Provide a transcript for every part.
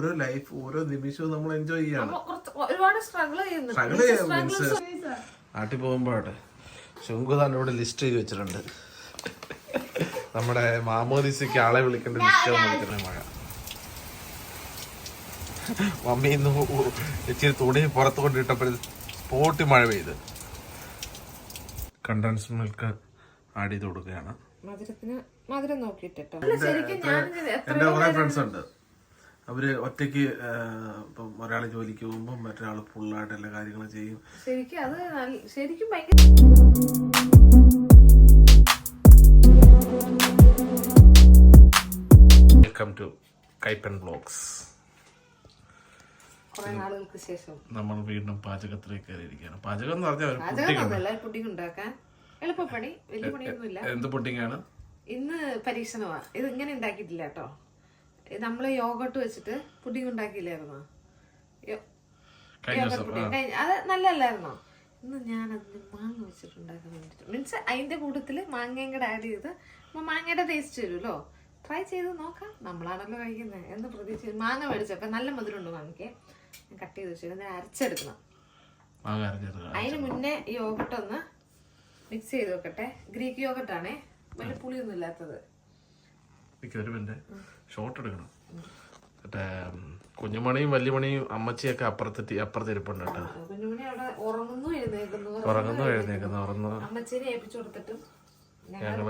ഓരോ ലൈഫ് ഓരോ നിമിഷവും നമ്മൾ എൻജോയ് ചെയ്യാണ്. കുറച്ച് ഒരുപാട് സ്ട്രഗിൾ ചെയ്യുന്നുണ്ട്. നാട്ടിൽ പോകുമ്പോഴാട്ടെ ശുങ്കു തന്നെ ഇവിടെ ലിസ്റ്റ് ചെയ്ത് വെച്ചിട്ടുണ്ട്. നമ്മുടെ മാമോദിസിക്ക് ആളെ വിളിക്കേണ്ട ലിസ്റ്റ് വിളിക്കുന്ന മഴ. മമ്മി ഇന്ന് ഇച്ചിരി തുണി പുറത്ത് കൊണ്ടിട്ടപ്പോൾ പോട്ടി മഴ പെയ്ത്. കണ്ടൻസ് മിൽക്ക് ആഡ് ചെയ്ത് കൊടുക്കുകയാണ്. മധുരത്തിന് മധുരം നോക്കിട്ടോ എന്റെ ഞാൻ എത്ര എന്റെ കുറെ ഫ്രണ്ട്സ് ഉണ്ട്. അവർ ഒറ്റയ്ക്ക് ഇപ്പം ഒരാൾ ജോലിക്ക് പോകുമ്പോൾ മറ്റൊരാൾ ഫുള്ളായിട്ട് എല്ലാ കാര്യങ്ങളും ചെയ്യും. ശരിക്കും അത് ശരിക്കും ഭയങ്കര വെൽക്കം ടു കൈപ്പൻ ബ്ലോഗ്സ് നമ്മൾ വീണ്ടും പാചകത്തിലേക്ക് കയറിയിരിക്കുകയാണ്. പാചകം എന്ന് പറഞ്ഞാൽ ഒരു പുഡിംഗ് ഉണ്ടാക്കാൻ. എളുപ്പപ്പണി വലിയ പണിയൊന്നുമില്ല. എന്ത് പുഡിംഗാണ് ഇന്ന് പരീക്ഷണമാ. ഇത് ഇങ്ങനെ ഉണ്ടാക്കിയിട്ടില്ല കേട്ടോ. നമ്മൾ യോഗട്ട് വെച്ചിട്ട് പുഡിംഗ് ഉണ്ടാക്കിയില്ലായിരുന്നോ? അത് നല്ലല്ലായിരുന്നോ ഇന്ന് ഞാൻ അതിന് മാങ്ങ വെച്ചിട്ട് ഉണ്ടാക്കാൻ വേണ്ടിട്ട്. മീൻസ് അതിന്റെ കൂട്ടത്തിൽ മാങ്ങയും കൂടെ ആഡ് ചെയ്ത് അപ്പൊ മാങ്ങയുടെ ടേസ്റ്റ് വരുമല്ലോ. ട്രൈ ചെയ്ത് നോക്കാം. നമ്മളാണല്ലോ കഴിക്കുന്നത്. എന്ന് പ്രതീക്ഷിച്ച് മാങ്ങ മേടിച്ചപ്പോ നല്ല മധുരമുണ്ട് മാങ്ങയ്ക്ക്. ഞാൻ കട്ട് ചെയ്ത് വെച്ചിട്ട് ഞാൻ അരച്ചെടുക്കണം. അതിന് മുന്നേ ഈ യോഗട്ട് ഒന്ന് മിക്സ് ചെയ്ത് വെക്കട്ടെ. ഗ്രീക്ക് യോഗട്ടാണേ. വലിയ പുളിയൊന്നും ഇല്ലാത്തത്. എനിക്ക് ഒരു മിനിറ്റ് ഷോട്ട് എടുക്കണം. മറ്റേ കുഞ്ഞുമണിയും വല്യമണിയും അമ്മച്ചിയൊക്കെ അപ്പുറത്തെത്തി അപ്പുറത്ത് ഇരിപ്പുണ്ട് കേട്ടോ. ഉറങ്ങുന്നു എഴുന്നേക്കുന്നു ഉറങ്ങുന്നു ഞങ്ങൾ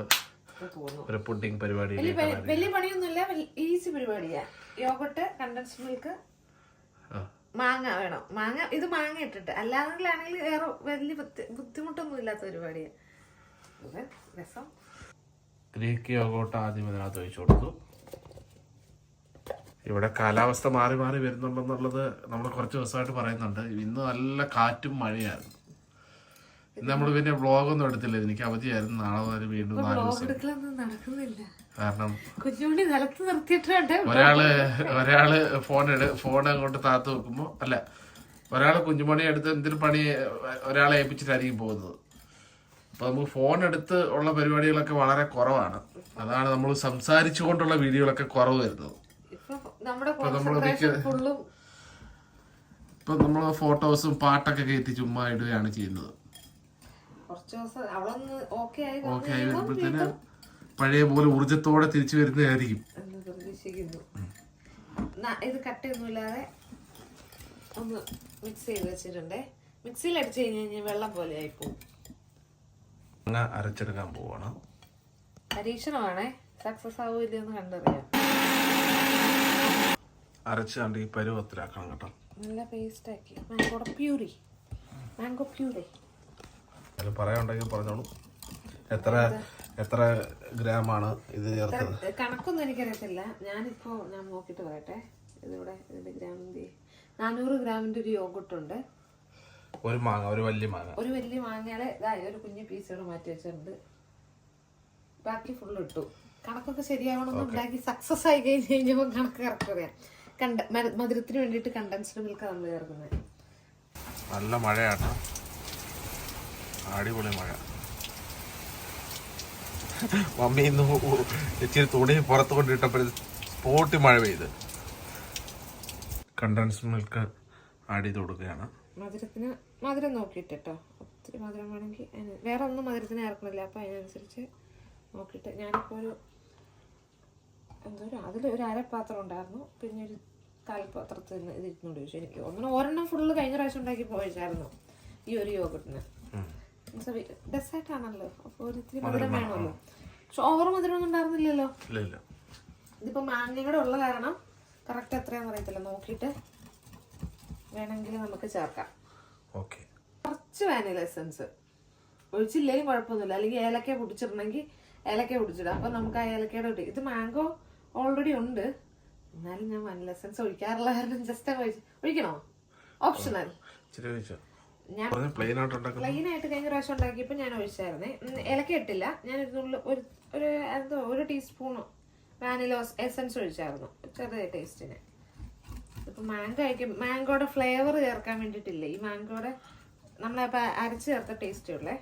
ഒരു പുഡിംഗ് പരിപാടി വലിയ പണിയൊന്നുമില്ല ഈസി പരിപാടിയാ. യോഗട്ട് കണ്ടൻസ് മിൽക്ക് മാങ്ങ വേണം. മാങ്ങ ഇത് മാങ്ങ ഇട്ടിട്ട്. അല്ലാതെങ്കിലാണെങ്കിൽ വേറെ വലിയ ബുദ്ധിമുട്ടൊന്നും ഇല്ലാത്ത പരിപാടിയാ. ഇത് രസം. ഗ്രീക്ക് യോഗോട്ട് ആദ്യം ഇതിനകത്ത് ഒഴിച്ചു കൊടുത്തു. ഇവിടെ കാലാവസ്ഥ മാറി മാറി വരുന്നുണ്ടെന്നുള്ളത് നമ്മൾ കുറച്ച് ദിവസമായിട്ട് പറയുന്നുണ്ട്. ഇന്ന് നല്ല കാറ്റും മഴയായിരുന്നു. ഇന്ന് നമ്മൾ പിന്നെ വ്ളോഗൊന്നും എടുത്തില്ല. എനിക്ക് അവധിയായിരുന്നു. നാളെ വരെ വീണ്ടും നാല് ദിവസം. കാരണം ഒരാൾ ഒരാൾ ഫോൺ എടു ഫോൺ അങ്ങോട്ട് താത്ത് വെക്കുമ്പോ അല്ല ഒരാൾ കുഞ്ഞുമണി എടുത്ത് എന്തിനു പണി ഒരാളെ ഏൽപ്പിച്ചിട്ടായിരിക്കും പോകുന്നത്. അപ്പൊ നമുക്ക് ഫോൺ എടുത്ത് ഉള്ള പരിപാടികളൊക്കെ വളരെ കുറവാണ്. അതാണ് നമ്മൾ സംസാരിച്ചു കൊണ്ടുള്ള വീഡിയോകളൊക്കെ കുറവ് വരുന്നത്. ഇപ്പൊ ഫുള്ളും നമ്മൾ ഫോട്ടോസും പാട്ടൊക്കെ കയറ്റി ചുമ്മാ ഇടുകയാണ് ചെയ്യുന്നത്. ഓക്കെ ആയി വരുമ്പോഴത്തേന് പഴയ പോലെ ഊർജത്തോടെ തിരിച്ചു വരുന്നതായിരിക്കും. ഇത് കട്ടയൊന്നുമില്ലാതെ ഒന്ന് മിക്സ് ചെയ്ത് വെച്ചിട്ടുണ്ടേ. മിക്സിയിൽ അടിച്ചു കഴിഞ്ഞ് കഴിഞ്ഞാൽ വെള്ളം പോലെ ആയിപ്പോവും. അങ്ങ് അരച്ചെടുക്കാൻ പോവാണ്. പരീക്ഷണമാണേ? സക്സസ് ആവില്ല എന്ന് കണ്ടറിയാം. അരച്ച് കണ്ട് ഈ പരുവത്തിലാക്കണം കേട്ടോ. നല്ല പേസ്റ്റ് ആക്കി. മാംഗോ പ്യൂരി മാംഗോ പ്യൂരി അല്ല പറയാനുണ്ടെങ്കിൽ പറഞ്ഞോളൂ. എത്ര എത്ര ഗ്രാമാണ് ഇത് ചേർത്തത്? കണക്കൊന്നും എനിക്കറിയത്തില്ല. ഞാനിപ്പോ ഞാൻ നോക്കിയിട്ട് പറയട്ടെ. ഇതിവിടെ ഇതിന്റെ ഗ്രാമിന്റെ നാനൂറ് ഗ്രാമിന്റെ ഒരു യോഗട്ടുണ്ട്. ഒരു മാങ്ങ ഒരു വലിയ മാങ്ങ. ഒരു വലിയ മാങ്ങയുടെ ഇതായി ഒരു കുഞ്ഞു പീസുകൾ മാറ്റി വെച്ചിട്ടുണ്ട്. ബാക്കി ഫുള്ള് ഇട്ടു. കണക്കൊക്കെ ശരിയാവണമെന്ന് ഉണ്ടാക്കി സക്സസ് ആയി കഴിഞ്ഞ് കഴിഞ്ഞപ്പോൾ കണക്ക് കറക്റ്റ് കണ്ട മധുരത്തിന് വേണ്ടിയിട്ട് കണ്ടൻസ്ഡ് മിൽക്ക് നമ്മൾ ചേർക്കുന്നത്. നല്ല മഴയാണ് അടിപൊളി മഴ. മമ്മി ഇന്ന് ഇച്ചിരി തുണി പുറത്ത് കൊണ്ടിട്ടപ്പോൾ സ്പോട്ടി മഴ പെയ്ത്. കണ്ടൻസ് മിൽക്ക് ആഡ് ചെയ്ത് കൊടുക്കുകയാണ് മധുരത്തിന് മധുരം നോക്കിയിട്ട് കേട്ടോ ഒത്തിരി മധുരം വേണമെങ്കിൽ അതിന് വേറെ ഒന്നും മധുരത്തിന് ചേർക്കണില്ല. അപ്പോൾ അതിനനുസരിച്ച് നോക്കിയിട്ട് ഞാനിപ്പോൾ ഒരു എന്തോ ഒരു അതിൽ ഒരു അരപ്പാത്രം ഉണ്ടായിരുന്നു. പിന്നെ ഒരു കാൽപാത്രത്തിൽ നിന്ന് ഇത് ഇരുന്നോണ്ട് ചോദിച്ചു എനിക്ക് ഒന്ന് ഒരെണ്ണം ഫുള്ള് കഴിഞ്ഞ പ്രാവശ്യം ഉണ്ടാക്കി പോയിച്ചായിരുന്നു ഈ ഒരു യോഗത്തിന് ഡെസേർട്ടാണല്ലോ അപ്പോൾ ഒരു ഇത്തിരി മധുരം വേണമല്ലോ. പക്ഷെ ഓവർ മധുരം ഒന്നും ഉണ്ടായിരുന്നില്ലല്ലോ ഇതിപ്പോൾ മാങ്ങയുടെ ഉള്ള കാരണം കറക്റ്റ് എത്രയാണെന്ന് അറിയത്തില്ല. നോക്കിയിട്ട് വേണമെങ്കിൽ നമുക്ക് ചേർക്കാം. ഓക്കെ. കുറച്ച് വാനില എസൻസ്. ഒഴിച്ചില്ലെങ്കിലും കുഴപ്പമൊന്നുമില്ല. അല്ലെങ്കിൽ ഏലക്ക പൊടിച്ചിടണമെങ്കിൽ ഏലക്ക പൊടിച്ചിടാം അപ്പം നമുക്ക് ആ ഏലക്കയുടെ ഇട്ട് ഇത് മാംഗോ ഓൾറെഡി ഉണ്ട്. എന്നാലും ഞാൻ വാനില എസൻസ് ഒഴിക്കാറുള്ള കാരണം ജസ്റ്റ് ഒഴിക്കണോ? ഓപ്ഷണൽ ഞാൻ പ്ലെയിൻ ആയിട്ട് കഴിഞ്ഞ പ്രാവശ്യം ഉണ്ടാക്കിയപ്പോൾ ഞാൻ ഒഴിച്ചായിരുന്നേ. ഇലക്ക ഇട്ടില്ല. ഞാൻ ഇതിനുള്ളിൽ ഒരു ഒരു എന്തോ ഒരു ടീസ്പൂൺ വാനില എസൻസ് ഒഴിച്ചായിരുന്നു. ചെറിയ ടേസ്റ്റിന് ഇപ്പൊ മാംഗോ ആയിരിക്കും മാംഗോയുടെ ഫ്ലേവർ ചേർക്കാൻ വേണ്ടിയിട്ടില്ല? ഈ മാംഗോയുടെ നമ്മളപ്പോൾ അരച്ച് ചേർത്ത ടേസ്റ്റ് ഉള്ളേ.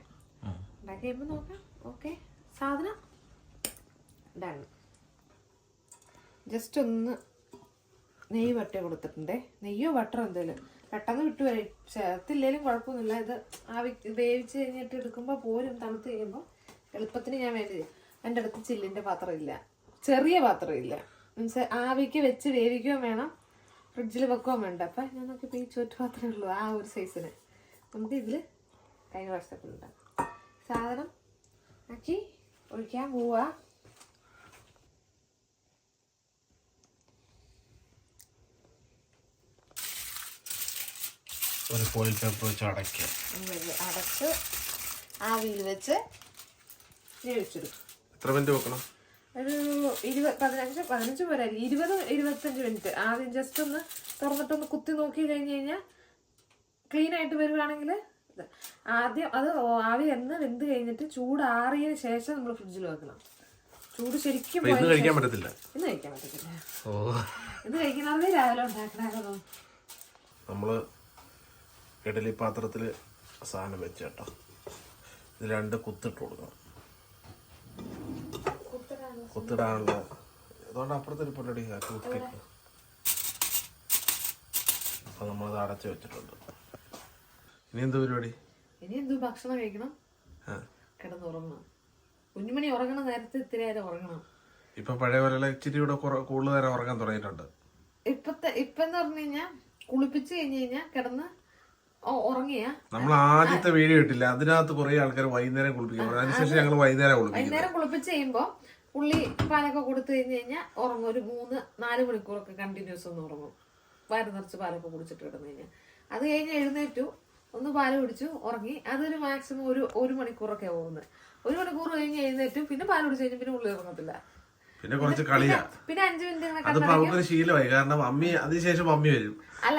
ഉണ്ടാക്കി കഴിയുമ്പോൾ നോക്കാം. ഓക്കെ സാധനം. ഡൺ ജസ്റ്റ് ഒന്ന് നെയ്യ് വട്ടേ കൊടുത്തിട്ടുണ്ടേ. നെയ്യോ ബട്ടറോ എന്തെങ്കിലും പെട്ടെന്ന് വിട്ടു വരും ചേർത്തില്ലേലും കുഴപ്പമൊന്നുമില്ല. ഇത് ആവി വേവിച്ച് കഴിഞ്ഞിട്ട് എടുക്കുമ്പോൾ പോരും. തണുത്ത് കഴിയുമ്പോൾ എളുപ്പത്തിന് ഞാൻ വേണ്ടി എന്റെ അടുത്ത് ചില്ലിന്റെ പാത്രം ഇല്ല. ചെറിയ പാത്രം ഇല്ല. മീൻസ് ആവിക്ക് വെച്ച് വേവിക്കുകയും വേണം. ഫ്രിഡ്ജിൽ വെക്കുകയും വേണ്ട. അപ്പം ഞാൻ നോക്കിയപ്പോൾ ഈ ചുറ്റുപാത്രമേ ഉള്ളൂ ആ ഒരു സൈസിന്. നമുക്ക് ഇതിൽ കഴിഞ്ഞ വർഷത്തിലുണ്ട് സാധനം ആക്കി ഒഴിക്കാൻ പോവാ. ഒരു ഫോയിൽ പേപ്പർ വെച്ച് അടയ്ക്കുക അടച്ച് ആവിയിൽ വെച്ച് വേവിച്ചെടുക്കും. എത്ര മിനിറ്റ് വെക്കണം? ഒരു ഇരുപത് പതിനഞ്ച് പതിനഞ്ച് പോരായിരിക്കും ഇരുപത് ഇരുപത്തഞ്ച് മിനിറ്റ്. ആദ്യം ജസ്റ്റ് ഒന്ന് തുറന്നിട്ടൊന്ന് കുത്തി നോക്കി കഴിഞ്ഞ് കഴിഞ്ഞാൽ ക്ലീൻ ആയിട്ട് വരുവാണെങ്കിൽ. ആദ്യം അത് ആവി എന്ന് വെന്ത് കഴിഞ്ഞിട്ട് ചൂടാറിയ ശേഷം നമ്മൾ ഫ്രിഡ്ജിൽ വെക്കണം. ചൂട് ശരിക്കും ഇന്ന് കഴിക്കാൻ പറ്റത്തില്ല. ഇന്ന് കഴിക്കാൻ പറ്റത്തില്ല. രാവിലെ ഉണ്ടാക്കണമായിരുന്നു. നമ്മൾ ഇഡലി പാത്രത്തിൽ സാധനം വെച്ചേട്ടോ ഇത് രണ്ട് കുത്തിട്ട് കൊടുക്കണം. കുത്തിടാനുള്ള അതുകൊണ്ട് അപ്പുറത്തൊരു പൊട്ടടി കുത്തിട്ട് അപ്പൊ നമ്മളത് അടച്ചു വെച്ചിട്ടുണ്ട്. ഇനി എന്ത് പരിപാടി? ഇനി എന്തു ഭക്ഷണം കഴിക്കണം? കിടന്നുറങ്ങണം. കുഞ്ഞുമണി ഉറങ്ങണ നേരത്തെ ഇത്തിരി നേരം ഉറങ്ങണം. ഇപ്പൊ പഴയ പോലെ ഇച്ചിരി കൂടെ കൂടുതൽ നേരം ഉറങ്ങാൻ തുടങ്ങിയിട്ടുണ്ട്. ഇപ്പത്തെ ഇപ്പെന്ന് പറഞ്ഞു കഴിഞ്ഞാൽ കുളിപ്പിച്ച് കഴിഞ്ഞ് കഴിഞ്ഞാൽ കിടന്ന് ഉറങ്ങിയ നമ്മൾ ആദ്യത്തെ വീഡിയോ ഇട്ടില്ല. അതിനകത്ത് കുറെ ആൾക്കാർ വൈകുന്നേരം കുളിപ്പിക്കും. അതിനുശേഷം ഞങ്ങൾ വൈകുന്നേരം കുളിപ്പിക്കും വൈകുന്നേരം കുളിപ്പിച്ച് കഴിയുമ്പോ പുള്ളി പാലൊക്കെ കൊടുത്തു കഴിഞ്ഞ് കഴിഞ്ഞാൽ ഉറങ്ങും. ഒരു മൂന്ന് നാല് മണിക്കൂറൊക്കെ കണ്ടിന്യൂസ് ഒന്ന് ഉറങ്ങും. വയറ് നിറച്ച് പാലൊക്കെ കുടിച്ചിട്ട് കിടന്നു കഴിഞ്ഞാൽ അത് കഴിഞ്ഞ് എഴുന്നേറ്റു. ഒന്ന് പാൽ കുടിച്ചു ഉറങ്ങി. അതൊരു മാക്സിമം ഒരു ഒരു മണിക്കൂറൊക്കെ പോകുന്നത് ഒരു മണിക്കൂർ കഴിഞ്ഞ് എഴുന്നേറ്റു. പിന്നെ പാൽ കുടിച്ചു കഴിഞ്ഞാൽ പിന്നെ ഉള്ളി ഇറങ്ങത്തില്ല പിന്നെ കുറച്ച് കളിയാ. പിന്നെ അഞ്ചു മിനിറ്റ് അതിപ്പോ അവക്കൊരു ശീലമായി. കാരണം അമ്മി അതിനുശേഷം മമ്മി വരും. അല്ല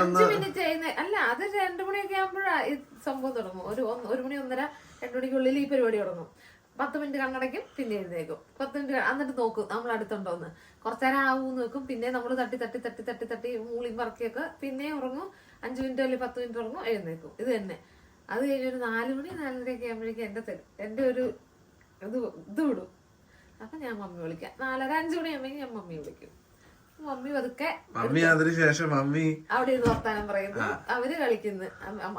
അഞ്ച് മിനിറ്റ് അല്ല അത് രണ്ടു മണിയൊക്കെ ആകുമ്പോഴാ ഈ സംഭവം തുടങ്ങും. ഒരു ഒരു മണി ഒന്നര രണ്ടു മണിക്കുള്ളിൽ ഈ പരിപാടി തുടങ്ങും. പത്ത് മിനിറ്റ് കണ്ണടയ്ക്കും പിന്നെ എഴുന്നേക്കും പത്ത് മിനിറ്റ് എന്നിട്ട് നോക്കും നമ്മൾ അടുത്തുണ്ടോന്ന്. കുറച്ചേരം ആവും നോക്കും പിന്നെ നമ്മൾ തട്ടി തട്ടി തട്ടി തട്ടി തട്ടി മൂളിയും പറക്കിയൊക്കെ പിന്നെ ഉറങ്ങും. അഞ്ച് മിനിറ്റ് അല്ലെങ്കിൽ പത്ത് മിനിറ്റ് ഉറങ്ങും എഴുന്നേക്കും ഇത് തന്നെ. അത് കഴിഞ്ഞ് ഒരു നാല് മണി നാലരയൊക്കെ ആകുമ്പോഴേക്കും എന്റെ തരും എന്റെ ഒരു ഇത് ഇത് വിടും. അപ്പൊ ഞാൻ മമ്മി വിളിക്കാം. നാലര അഞ്ച് മണിയാകുമ്പോഴേക്കും ഞാൻ മമ്മി വിളിക്കും. മമ്മി പതുക്കെ മമ്മി അതിനുശേഷം മമ്മി അവിടെ ഇരുന്ന് വർത്താനം പറയുന്നു. അവർ കളിക്കുന്നു.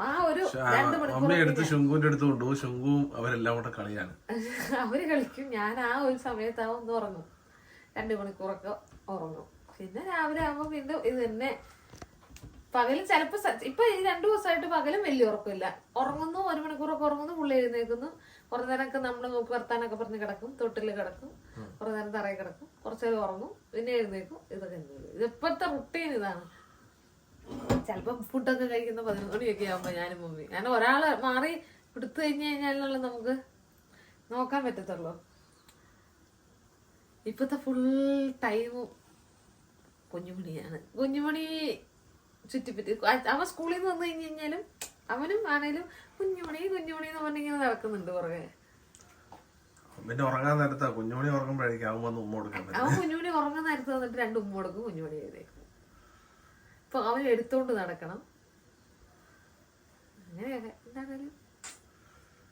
ആ ഒരു രണ്ട് മണിക്കൂർ മമ്മി എടുത്ത് ശുങ്കുവിന്റെ അടുത്ത് കൊണ്ടുപോകും. ശുങ്കുവും അവരെല്ലാം കൂടെ കളിയാണ്. അവർ കളിക്കും. ഞാൻ ആ ഒരു സമയത്താവും ഒന്ന് ഉറങ്ങും. രണ്ട് മണിക്കൂറൊക്കെ ഉറങ്ങും. പിന്നെ രാവിലെ ആവുമ്പോ പിന്നെ ഇത് തന്നെ പകലും ചിലപ്പോ ഇപ്പൊ ഈ രണ്ടു ദിവസമായിട്ട് പകലും വലിയ ഉറക്കമില്ല ഉറങ്ങുന്നു ഒരു മണിക്കൂറൊക്കെ ഉറങ്ങുന്നു പുള്ളി എഴുന്നേക്കുന്നു. കുറേ നേരമൊക്കെ നമ്മൾ നോക്കി വർത്താനൊക്കെ പറഞ്ഞ് കിടക്കും തൊട്ടിൽ കിടക്കും കുറേ നേരം തറയിൽ കിടക്കും കുറച്ച് നേരം ഉറങ്ങും പിന്നെ എഴുന്നേക്കും ഇതൊക്കെ എന്തെങ്കിലും ഉള്ളൂ. ഇത് ഇപ്പോഴത്തെ റുട്ടീൻ ഇതാണ്. ചിലപ്പോൾ ഫുഡൊക്കെ കഴിക്കുന്ന പതിനൊന്ന് മണിയൊക്കെ ആകുമ്പോൾ ഞാനും മമ്മി. ഞാൻ ഒരാൾ മാറി എടുത്തു കഴിഞ്ഞു കഴിഞ്ഞാലുള്ള നമുക്ക് നോക്കാൻ പറ്റത്തുള്ളൂ. ഇപ്പോഴത്തെ ഫുൾ ടൈമും കുഞ്ഞുമണിയാണ്. കുഞ്ഞുമണി ചുറ്റിപ്പറ്റി അവ സ്കൂളിൽ നിന്ന് വന്നു കഴിഞ്ഞ് കഴിഞ്ഞാലും അവനും ആണേലും കുഞ്ഞുമണി കുഞ്ഞുമണി എന്ന് പറഞ്ഞിങ്ങനെ നടക്കുന്നുണ്ട് പുറകെ. പിന്നെ ഉറങ്ങാൻ നേരത്താ. കുഞ്ഞുമണി ഉറങ്ങുമ്പോഴേക്കും അവൻ വന്ന് ഉമ്മ കൊടുക്കാൻ പറ്റും അവൻ കുഞ്ഞുമണി ഉറങ്ങാൻ നേരത്ത് വന്നിട്ട് രണ്ട് ഉമ്മ കൊടുക്കും കുഞ്ഞുമണി എഴുതേക്കും ഇപ്പൊ അവൻ എടുത്തോണ്ട് നടക്കണം. അങ്ങനെയൊക്കെ. എന്താണേലും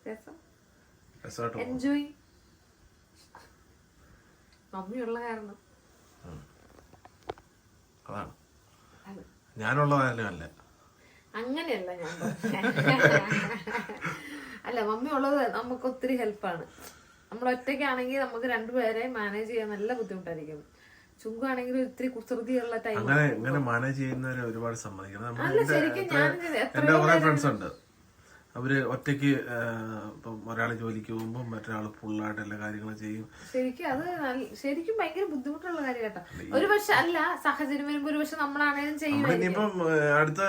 രസം. എൻജോയ് മമ്മിയുള്ള കാരണം. അതാണ്. അത് ഞാനുള്ള കാര്യം അല്ല. അങ്ങനെയല്ല ഞാൻ. അല്ല മമ്മി ഉള്ളത് നമുക്ക് ഒത്തിരി ഹെൽപ്പാണ് നമ്മൾ ഒറ്റയ്ക്കാണെങ്കിൽ നമുക്ക് രണ്ടുപേരെ മാനേജ് ചെയ്യാൻ നല്ല ബുദ്ധിമുട്ടായിരിക്കും. ചുങ്കാണെങ്കിൽ ഒത്തിരി കുസൃതിയുള്ള ടൈം അങ്ങനെ മാനേജ് ചെയ്യുന്നവരെ ഒരുപാട് സമ്മതിക്കണം. എന്റെ കുറെ ഫ്രണ്ട്സ് ഉണ്ട്. അവർ ഒറ്റയ്ക്ക് ഇപ്പം ഒരാൾ ജോലിക്ക് പോകുമ്പോൾ മറ്റൊരാൾ ഫുള്ളായിട്ട് എല്ലാ കാര്യങ്ങളും ചെയ്യും. ശരിക്കും അത് ശരിക്കും ഭയങ്കര ബുദ്ധിമുട്ടുള്ള കാര്യം കേട്ടോ ഒരു പക്ഷെ അല്ല സാഹചര്യം വരുമ്പോൾ ഒരു പക്ഷെ നമ്മളാണേലും ചെയ്യും ആ, അടുത്ത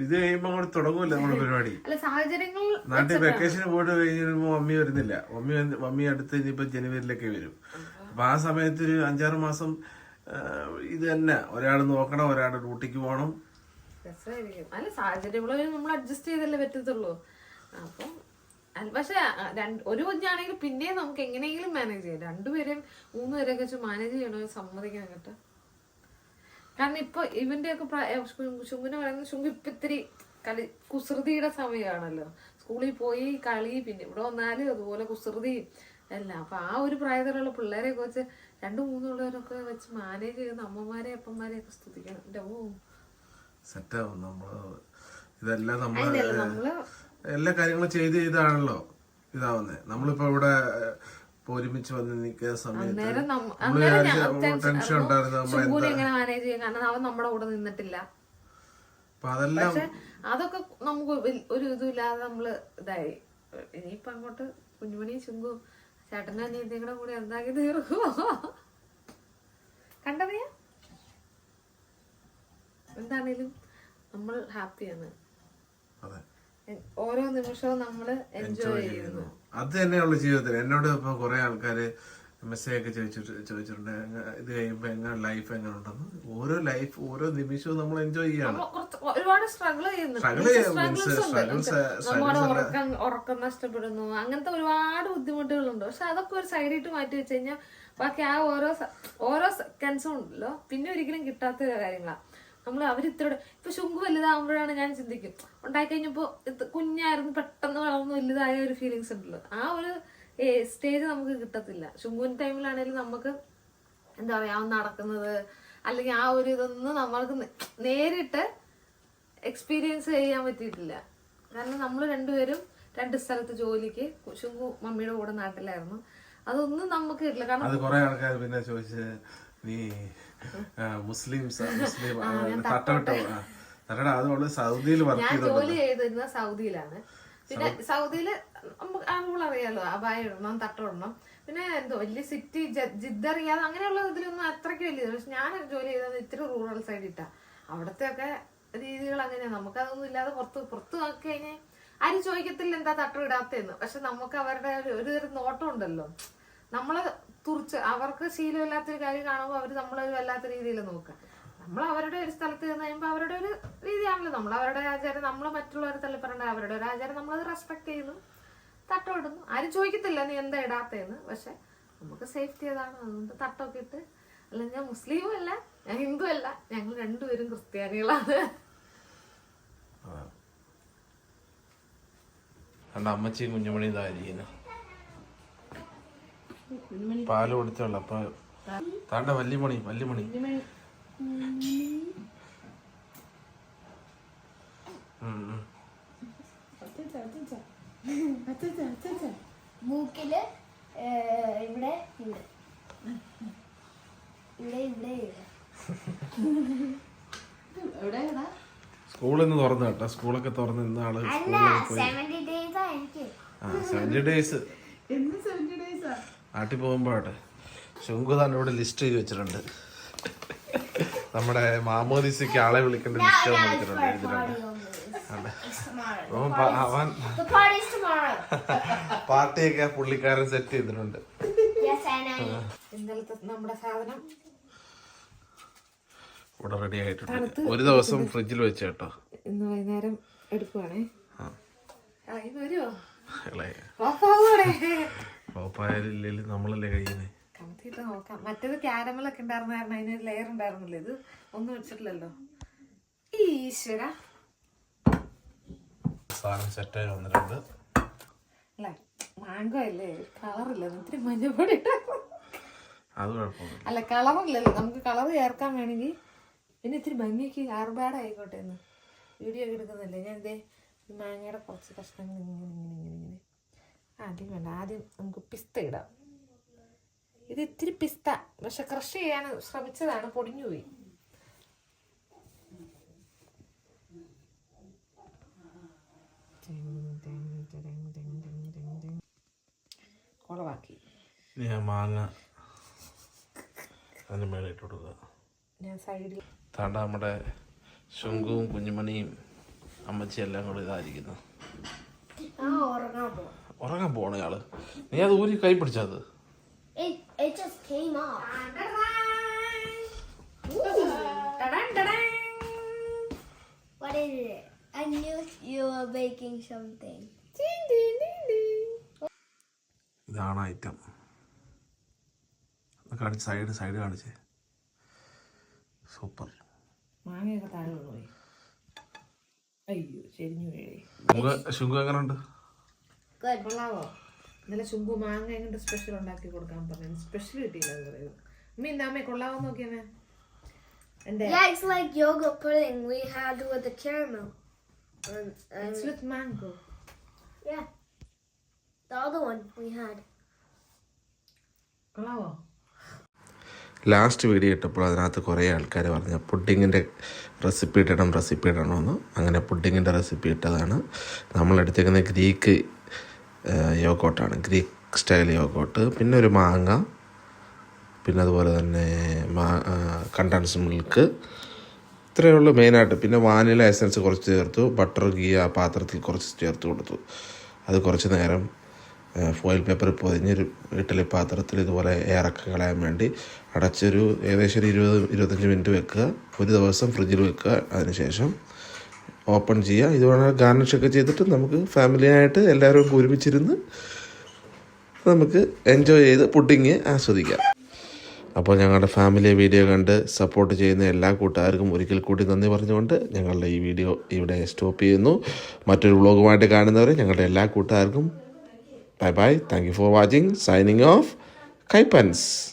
ഇത് കഴിയുമ്പോൾ അങ്ങോട്ട് തുടങ്ങൂല നമ്മുടെ പരിപാടി. അല്ല സാഹചര്യങ്ങൾ നാട്ടിൽ വെക്കേഷൻ പോയിട്ട് കഴിഞ്ഞിരുമ്പോ മമ്മി വരുന്നില്ല. മമ്മി മമ്മി അടുത്ത് ഇനിയിപ്പോ ജനുവരിയിലൊക്കെ വരും. അപ്പൊ ആ സമയത്ത് ഒരു അഞ്ചാറ് മാസം ഇത് തന്നെ. ഒരാൾ നോക്കണം ഒരാൾ ഡ്യൂട്ടിക്ക് പോകണം അല്ല സാഹചര്യങ്ങൾ നമ്മൾ അഡ്ജസ്റ്റ് ചെയ്തല്ലേ പറ്റത്തുള്ളൂ. അപ്പൊ പക്ഷെ രണ്ട് ഒരു കുഞ്ഞാണെങ്കിൽ പിന്നെയും നമുക്ക് എങ്ങനെയെങ്കിലും മാനേജ് ചെയ്യാം. രണ്ടുപേരെയും മൂന്ന് പേരെയൊക്കെ വെച്ച് മാനേജ് ചെയ്യണോ സമ്മതിക്കണം കേട്ടോ. കാരണം ഇപ്പൊ ഇവന്റെ ഒക്കെ ശുങ്കിനെ പറയുന്നത് ശുങ്ക് ഇപ്പൊ ഇത്തിരി കളി കുസൃതിയുടെ സമയമാണല്ലോ. സ്കൂളിൽ പോയി കളി പിന്നെ ഇവിടെ വന്നാലും അതുപോലെ കുസൃതി എല്ലാം. അപ്പൊ ആ ഒരു പ്രായത്തിലുള്ള പിള്ളേരെയൊക്കെ വെച്ച് രണ്ടു മൂന്നുള്ളവരൊക്കെ വെച്ച് മാനേജ് ചെയ്യുന്ന അമ്മമാരെ അപ്പന്മാരെയൊക്കെ സ്തുതിക്കണം. എന്റെ ഓ സെറ്റാവും. നമ്മൾ ഇതെല്ലാം നമ്മൾ എല്ലാ കാര്യങ്ങളും ചെയ്ത് ചെയ്താണല്ലോ ഇതാവുന്നത് നമ്മളിപ്പോ ഇവിടെ ഒരുമിച്ച് വന്ന് നിൽക്കുന്ന സമയത്ത് ടെൻഷൻ ഉണ്ടായിരുന്നു. നമ്മുടെ കൂടെ നിന്നിട്ടില്ല. അതെല്ലാം അതൊക്കെ നമുക്ക് ഒരു ഇതുമില്ലാതെ നമ്മൾ ഇതായി. ഇനിയിപ്പൊ അങ്ങോട്ട് കുഞ്ഞുമണി ചുങ്കും ചേട്ടനും അനിയത്തിയും കൂടെ കൂടി എന്താക്കി തീർക്കുമോ കണ്ടറിയാ എന്താണേലും നമ്മൾ ഹാപ്പിയാണ്. ഓരോ നിമിഷവും നമ്മൾ എൻജോയ് ചെയ്യുന്നു. അത് തന്നെയുള്ള ജീവിതത്തിൽ. എന്നോട് ഇപ്പൊ കുറെ ആൾക്കാര് മെസ്സേജ് ഒക്കെ ചോദിച്ചിട്ട് ചോദിച്ചിട്ടുണ്ട്. ഇത് കഴിയുമ്പോ എങ്ങനെ ലൈഫ് എങ്ങനെ ഉണ്ടെന്ന്. ഓരോ ലൈഫ് ഓരോ നിമിഷവും നമ്മൾ എൻജോയ് ചെയ്യാണ്. ഒരുപാട് സ്ട്രഗിൾ അല്ല. ഉറക്കം ഉറക്കം നഷ്ടപ്പെടുന്നു. അങ്ങനത്തെ ഒരുപാട് ബുദ്ധിമുട്ടുകളുണ്ട്. പക്ഷെ അതൊക്കെ ഒരു സൈഡിട്ട് മാറ്റി വെച്ച് കഴിഞ്ഞാൽ ബാക്കി ആ ഓരോ ഓരോ സെക്കൻഡ്സും ഉണ്ടല്ലോ. പിന്നെ ഒരിക്കലും കിട്ടാത്ത കാര്യങ്ങളാണ് നമ്മൾ അവരിത്രയോട് ഇപ്പൊ ശുങ്കു വലുതാകുമ്പോഴാണ് ഞാൻ ചിന്തിക്കും. ഉണ്ടായി കഴിഞ്ഞപ്പോ കുഞ്ഞായിരുന്നു പെട്ടെന്ന് വളർന്ന് വലുതായ ഒരു ഫീലിങ്സ് ഉണ്ടല്ലോ. ആ ഒരു സ്റ്റേജ് നമുക്ക് കിട്ടത്തില്ല. ശുങ്കുവിന്റെ ടൈമിലാണെങ്കിലും നമുക്ക് എന്താ പറയാ നടക്കുന്നത് അല്ലെങ്കിൽ ആ ഒരു ഇതൊന്നും നമ്മൾക്ക് നേരിട്ട് എക്സ്പീരിയൻസ് ചെയ്യാൻ പറ്റിയിട്ടില്ല. കാരണം നമ്മൾ രണ്ടുപേരും രണ്ട് സ്ഥലത്ത് ജോലിക്ക് ശുങ്കു മമ്മിയുടെ കൂടെ നാട്ടിലായിരുന്നു. അതൊന്നും നമുക്ക് കിട്ടില്ല. കാരണം അത് ആൾക്കാർ പിന്നെ ചോദിച്ചത് നീ മുസ്ലിംസ് മുസ്ലിം തട്ടോട്ടോ. തട്ടമിട്ടോ അത് നമ്മൾ സൗദിയിൽ വർക്ക് ഞാൻ ചെയ്തോ ജോലി ചെയ്തിരുന്ന സൗദിയിലാണ്. പിന്നെ സൗദിയിൽ നമ്മളറിയാലോ അബായ ഇടണം തട്ടിടണം. പിന്നെ എന്തോ വലിയ സിറ്റി ജിദ്ദ അറിയാതെ അങ്ങനെയുള്ള ഇതിലൊന്നും അത്രയ്ക്ക് വലിയ പക്ഷെ ഞാൻ ജോലി ചെയ്തത് ഇത്തിരി റൂറൽ സൈഡ് ഇട്ടാ. അവിടത്തെ ഒക്കെ രീതികൾ അങ്ങനെയാണ് നമുക്കതൊന്നും ഇല്ലാതെ പുറത്ത് പുറത്ത് നോക്കി കഴിഞ്ഞാൽ ആരും ചോദിക്കത്തില്ല എന്താ തട്ടം തട്ടിടാത്തേന്ന് പക്ഷെ നമുക്ക് അവരുടെ ഒരു ഒരു തരം നോട്ടം ഉണ്ടല്ലോ. നമ്മളെ കുറിച്ച് അവർക്ക് ശീലമില്ലാത്തൊരു കാര്യം കാണുമ്പോൾ അവർ നമ്മളൊരു വല്ലാത്ത രീതിയിൽ നോക്കുക. നമ്മൾ അവരുടെ ഒരു സ്ഥലത്ത് ചെന്ന് കഴിയുമ്പോൾ അവരുടെ ഒരു രീതിയാണല്ലോ. നമ്മൾ അവരുടെ ആചാരം നമ്മൾ മറ്റുള്ളവരെ തള്ളിപ്പറേണ്ട അവരുടെ ഒരു ആചാരം നമ്മളത് റെസ്പെക്ട് ചെയ്യുന്നു. തട്ടമിടുന്നു. ആരും ചോദിക്കത്തില്ല നീ എന്താ ഇടാത്തേന്ന് പക്ഷെ നമുക്ക് സേഫ്റ്റി അതാണ്. അതുകൊണ്ട് തട്ടമൊക്കെ ഇട്ട് അല്ല ഞാൻ മുസ്ലിമും അല്ല ഞാൻ ഹിന്ദു അല്ല ഞങ്ങൾ രണ്ടുപേരും ക്രിസ്ത്യാനികളാണ്. അമ്മച്ചി കുഞ്ഞുമണി ഇതായിരിക്കുന്നു. പാൽ കൊടുത്തുള്ള അപ്പൊ താണ്ട വല്യമണി വല്യമണി ഉം, ഉം. മൂക്കിൽ ഇവിടെ ഇവിടെ ഇവിടെ ഇവിടെ. ഇവിടെ സ്കൂളിൽ നിന്ന് തുറന്നു കേട്ടോ. സ്കൂളൊക്കെ തുറന്ന് ഇന്ന ആൾ അല്ല സ്കൂളിൽ പോയി. സെവന്റി ഡേയ്സാ നാട്ടിൽ പോകുമ്പോഴട്ടെ ശുങ്കു തന്നെ ഇവിടെ ലിസ്റ്റ് ചെയ്ത് വെച്ചിട്ടുണ്ട്. നമ്മുടെ മാമോദിസയ്ക്ക് ആളെ വിളിക്കേണ്ട ലിസ്റ്റ്. അവൻ party's പാർട്ടിയൊക്കെ പുള്ളിക്കാരൻ സെറ്റ് ചെയ്തിട്ടുണ്ട്. ഇവിടെ റെഡി ആയിട്ടുണ്ട്. ഒരു ദിവസം ഫ്രിഡ്ജിൽ വെച്ച് കേട്ടോ. ഇന്ന് വൈകുന്നേരം എടുക്കുവാണേ. വരുമോ പാപ്പായാലും നമ്മളല്ലേ കഴിയുന്നേ? കമത്തിയിട്ട് നോക്കാം. മറ്റേത് ക്യാരമലൊക്കെ ഉണ്ടായിരുന്ന കാരണം അതിന് ലെയർ ഉണ്ടായിരുന്നില്ല? ഇത് ഒന്നും വെച്ചിട്ടില്ലല്ലോ. ഈശ്വര. സാധനം സെറ്റായി വന്നിട്ടുണ്ട്. അല്ല മാംഗോ അല്ലേ? കളറില്ല ഒത്തിരി മഞ്ഞപ്പൊടി അത് കുഴപ്പമില്ല അല്ല കളറില്ലല്ലോ നമുക്ക് കളർ ചേർക്കാൻ വേണമെങ്കിൽ പിന്നെ ഇത്തിരി ഭംഗിക്ക് ആർബാഡ് ആയിക്കോട്ടെ എന്ന്. വീഡിയോ ഒക്കെ എടുക്കുന്നില്ലേ? ഞാൻ ഇതേ ഈ മാങ്ങയുടെ കുറച്ച് കഷ്ണങ്ങൾ ഇങ്ങനെ ഇങ്ങനെ ഇങ്ങനെ ഇങ്ങനെ. ആദ്യം വേണ്ട ആദ്യം നമുക്ക് പിസ്ത ഇടാം. ഇത് ഇത്തിരി പിസ്ത പക്ഷെ ക്രഷ് ചെയ്യാൻ ശ്രമിച്ചതാണ് പൊടിഞ്ഞു പോയി. കുളവാക്കി. മാങ്ങ അതിന് മേലെ ഇട്ട് കൊടുക്കുക. ഞാൻ സൈഡിൽ താണ്ട നമ്മുടെ ശുങ്കുവും കുഞ്ഞുമണിയും അമ്മച്ചി എല്ലാം കൂടെ ഇതായിരിക്കുന്നു. ആ ഉറങ്ങാൻ പോണ ആൾ നീ അത് ഊരി കൈ പിടിച്ചത് It it just came off. What is it? I knew you were baking something. ഇതാണ് ഐറ്റം കാണിച്ച് സൈഡ് സൈഡ് കാണിച്ചേ സൂപ്പർ മാങ്ങയൊക്കെ താഴെ അയ്യോ ശരി വീഴേ ശുങ്ക എങ്ങനെയുണ്ട്. കൊള്ളാവോ? ഇന്നലെ ചുങ്കു മാങ്ങ എങ്ങോട്ട് സ്പെഷ്യൽ ഉണ്ടാക്കി കൊടുക്കാൻ പറഞ്ഞു സ്പെഷ്യൽ കിട്ടിയില്ല അത് പറയുന്നത്. അമ്മ എന്താ അമ്മ കൊള്ളാവോ നോക്കിയമ്മേ എന്റെ Yeah, it's like yogurt pudding we had with the caramel. And, and with mango yeah, the other one we had. കൊള്ളാവോ? ലാസ്റ്റ് വീഡിയോ ഇട്ടപ്പോൾ അതിനകത്ത് കുറേ ആൾക്കാർ പറഞ്ഞു പുഡിങ്ങിന്റെ റെസിപ്പി ഇടണം റെസിപ്പി ഇടണമെന്ന്. അങ്ങനെ പുഡിങ്ങിന്റെ റെസിപ്പി ഇട്ടതാണ്. നമ്മളെടുത്തേക്കുന്ന ഗ്രീക്ക് യോഗോട്ടാണ്. Greek style yogurt. പിന്നെ ഒരു മാങ്ങ. പിന്നെ അതുപോലെ തന്നെ മാ കണ്ടൻസ് മിൽക്ക്. ഇത്രയേ ഉള്ളൂ മെയിനായിട്ട്. പിന്നെ വാനില എസൻസ് കുറച്ച് ചേർത്തു. ബട്ടർ ഗീ ആ പാത്രത്തിൽ കുറച്ച് ചേർത്ത് കൊടുത്തു. അത് കുറച്ച് നേരം ഫോയിൽ പേപ്പർ പൊതിഞ്ഞൊരു ഇഡ്ഡലി പാത്രത്തിൽ ഇതുപോലെ എയറൊക്കെ കളയാൻ വേണ്ടി അടച്ചൊരു ഏകദേശം ഒരു ഇരുപത് ഇരുപത്തഞ്ച് മിനിറ്റ് വെക്കുക. ഒരു ദിവസം ഫ്രിഡ്ജിൽ വെക്കുക. അതിനുശേഷം ഓപ്പൺ ചെയ്യുക വേണമെങ്കിൽ ഗാർണിഷൊക്കെ ചെയ്തിട്ട് നമുക്ക് ഫാമിലിയായിട്ട് എല്ലാവരും ഒരുമിച്ചിരുന്ന് നമുക്ക് എൻജോയ് ചെയ്ത് പുഡിങ് ആസ്വദിക്കാം. അപ്പോൾ ഞങ്ങളുടെ ഫാമിലി വീഡിയോ കണ്ട് സപ്പോർട്ട് ചെയ്യുന്ന എല്ലാ കൂട്ടുകാർക്കും ഒരിക്കൽ കൂടി നന്ദി പറഞ്ഞുകൊണ്ട് ഞങ്ങളുടെ ഈ വീഡിയോ ഇവിടെ സ്റ്റോപ്പ് ചെയ്യുന്നു. മറ്റൊരു വ്ളോഗുമായിട്ട് കാണുന്നവരെ ഞങ്ങളുടെ എല്ലാ കൂട്ടുകാർക്കും bye bye thank you for watching signing off കൈപ്പൻസ്